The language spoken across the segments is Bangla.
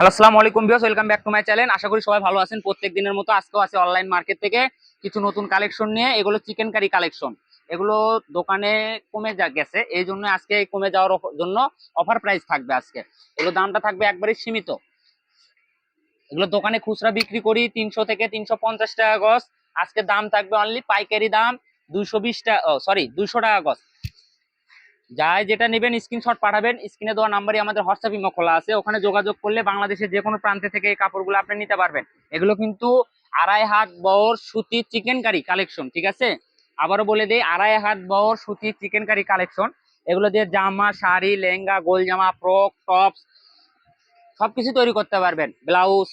হ্যালো, আসসালামু আলাইকুম viewers, welcome back to my channel. আশা করি সবাই ভালো আছেন। প্রত্যেক দিনের মতো আজকেও আছে অনলাইন মার্কেট থেকে কিছু নতুন কালেকশন নিয়ে। এগুলো চিকেন কারি কালেকশন। এগুলো দোকানে কমে যা গেছে, এই জন্য আজকে কমে যাওয়ার জন্য অফার প্রাইস থাকবে আজকে। এগুলো দামটা থাকবে একবারে সীমিত। এগুলো দোকানে খুচরা বিক্রি করি তিনশো থেকে তিনশো পঞ্চাশ টাকা গজ। আজকে দাম থাকবে অনলি পাইকারি দাম দুইশো বিশ টাকা সরি দুইশো টাকা গজ। যাই যেটা নেবেন স্ক্রিনশট পাঠাবেন স্ক্রিনে দেওয়া নাম্বারই আমাদের হোয়াটসঅ্যাপ ইমো খোলা আছে, ওখানে যোগাযোগ করলে বাংলাদেশের যে কোনো প্রান্তে থেকে এই কাপড়গুলো আপনি নিতে পারবেন। এগুলো কিন্তু আড়াই হাত বহর সুতির চিকেন কারি কালেকশন ঠিক আছে? আবারও বলে দিই, আড়াই হাত বহর সুতির চিকেন কারি কালেকশন এগুলো দিয়ে জামা, শাড়ি, লেহেঙ্গা, গোল জামা ফ্রক টপস সবকিছু তৈরি করতে পারবেন ব্লাউজ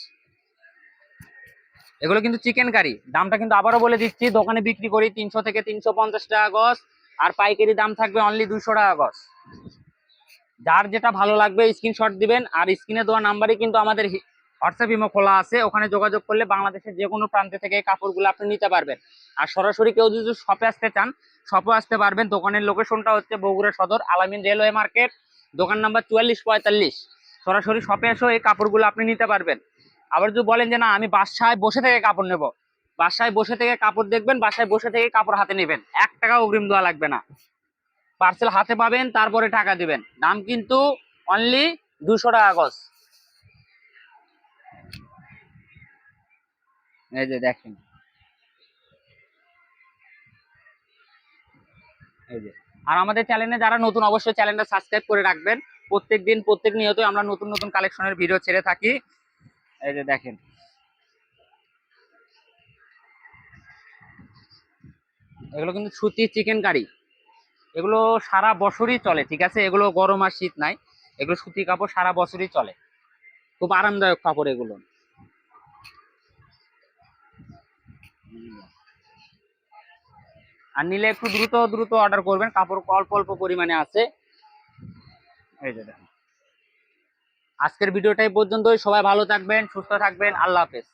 এগুলো কিন্তু চিকেন কারি দামটা কিন্তু আবারও বলে দিচ্ছি, দোকানে বিক্রি করি তিনশো থেকে তিনশো পঞ্চাশ টাকা গজ। আর পাইকারি দাম থাকবে অনলি দুশো টাকা গজ। যার যেটা ভালো লাগবে স্ক্রিনশট দিবেন, আর স্ক্রিনে দেওয়া নাম্বারে কিন্তু আমাদের হোয়াটসঅ্যাপ ইমো খোলা আছে। ওখানে যোগাযোগ করলে বাংলাদেশের যে কোনো প্রান্তে থেকে কাপড়গুলো আপনি নিতে পারবেন। আর সরাসরি কেউ যদি শপে আসতে চান শপে আসতে পারবেন। দোকানের লোকেশনটা হচ্ছে বগুড়া সদর, আলামিন রেলওয়ে মার্কেট দোকান নাম্বার চুয়াল্লিশ পঁয়তাল্লিশ। সরাসরি শপে এসেও এই কাপড়গুলো আপনি নিতে পারবেন। আবার যদি বলেন যে, না, আমি বাসায় বসে থেকে কাপড় নেব। বাসায় বসে থেকে কাপড় দেখবেন, বাসায় বসে থেকে কাপড় হাতে নেবেন। এক টাকা অগ্রিম দেওয়া লাগবে না। পার্সেল হাতে পাবেন, তারপরে টাকা দিবেন। দাম কিন্তু অনলি দুশো টাকা গজ। এই যে দেখেন। এই যে। আর আমাদের চ্যানেলে যারা নতুন, অবশ্যই চ্যানেলটা সাবস্ক্রাইব করে রাখবেন। প্রত্যেক দিন প্রত্যেক নিয়তই আমরা নতুন নতুন কালেকশনের ভিডিও ছেড়ে থাকি। এই যে দেখেন। এগুলো কিন্তু সুতি চিকেন কারি। এগুলো সারা বছরই চলে, ঠিক আছে? এগুলো গরম আর শীত নাই। এগুলো সুতি কাপড় সারা বছরই চলে। খুব আরামদায়ক কাপড় এগুলো। আর নিলে একটু দ্রুত দ্রুত অর্ডার করবেন। কাপড় অল্প অল্প পরিমাণে আছে। আজকের ভিডিওটাই পর্যন্তই। সবাই ভালো থাকবেন, সুস্থ থাকবেন। আল্লাহ হাফেজ।